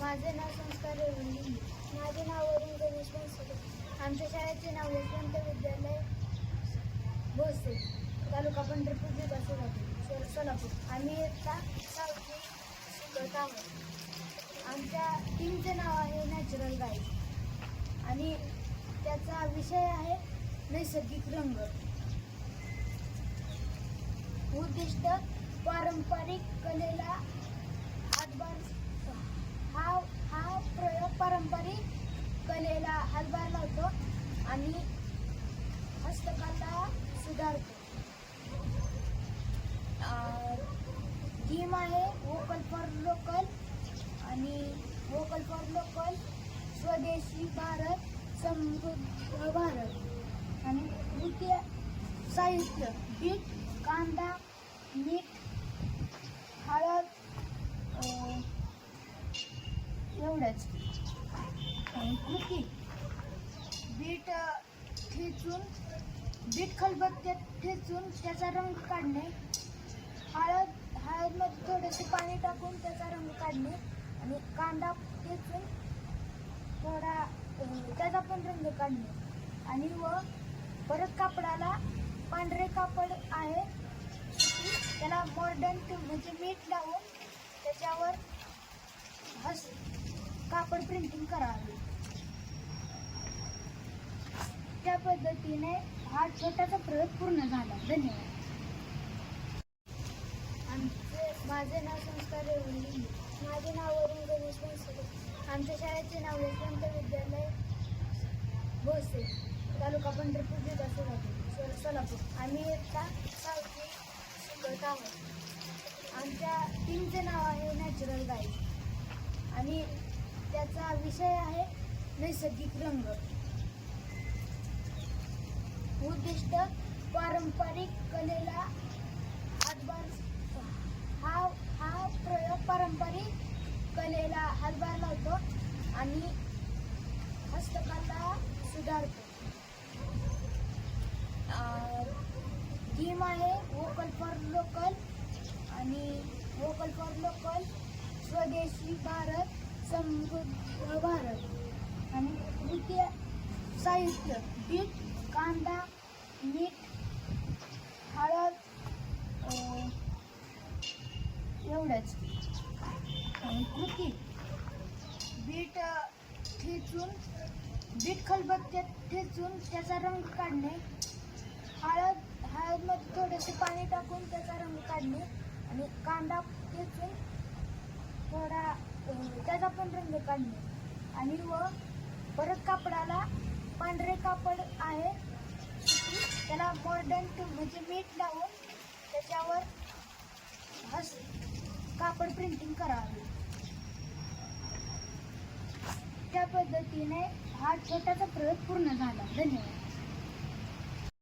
माझे नाव संस्कार रेवंडी माझे नाव वरुण गणेश बनसोडे. आमच्या शाळेचे नाव यशवंत विद्यालय भोसे तालुका पंढरपूर जिल्हा सोलापूर सोलापूर. आम्ही इयत्ता सावची शिकत आहोत आमच्या टीमचे नाव आहे नॅचरल गाईड आणि त्याचा विषय आहे नैसर्गिक रंग. उद्दिष्ट पारंपरिक कलेला हातभार हा हा प्रयोग पारंपरिक कलेला हातभार लावतो आणि हस्तकला सुधारतो. थीम आहे वोकल फॉर लोकल आणि वोकल फॉर लोकल स्वदेशी भारत समृद्ध भारत आणि नृत्य साहित्य बीट कांदा मीठ हळद एवढंच. आणि कृती. बीट ठेचून बीट खलबत्त्यात ठेचून त्याचा रंग काढणे. हळद हळदमध्ये थोडेसे पाणी टाकून त्याचा रंग काढणे आणि कांदा ठेचून थोडा त्याचा पण रंग काढणे. आणि व परत कापडाला पांढरे कापड आहे. त्याला मॉर्डन म्हणजे मीठ लावून त्याच्यावर हस कापड प्रिंटिंग करावे त्या पद्धतीने हा छोटासा प्रयोग पूर्ण झाला. धन्यवाद. आमचे माझे नाव संस्कार रेवंडी माझे नाव वरुण गणेश बनसोडे आमच्या शाळेचे नाव यशवंत विद्यालय भोसे तालुका पंढरपूर जिल्हा सोलापूर. सोलापूर. आम्ही इयत्ता सावती शिकत आहोत. आमच्या टीमचे नाव आहे नॅचरल गाईड आणि त्याचा विषय आहे नैसर्गिक रंग. उद्दिष्ट पारंपरिक कलेला हातभार हा हा प्रयोग पारंपरिक कलेला हातभार लावतो आणि हस्तकला सुधारतो. थीम आहे वोकल फॉर लोकल आणि वोकल फॉर लोकल स्वदेशी भारत समृद्ध भारत आणि द्वितीय साहित्य बीट कांदा मीठ हळद एवढंच. आणि कृती बीट ठेचून बीट खलबत्त्यात ठेचून त्याचा रंग काढणे. हळद हळदमध्ये थोडेसे पाणी टाकून त्याचा रंग काढणे. आणि कांदा ठेचून थोडा त्याचा पण रंग काढणे. आणि व परत कापडाला पांढरे कापड आहे. त्याला मॉडर्न म्हणजे मीठ लावून त्याच्यावर हस कापड प्रिंटिंग करावी त्या पद्धतीने हा छोटासा प्रयोग पूर्ण झाला. धन्यवाद.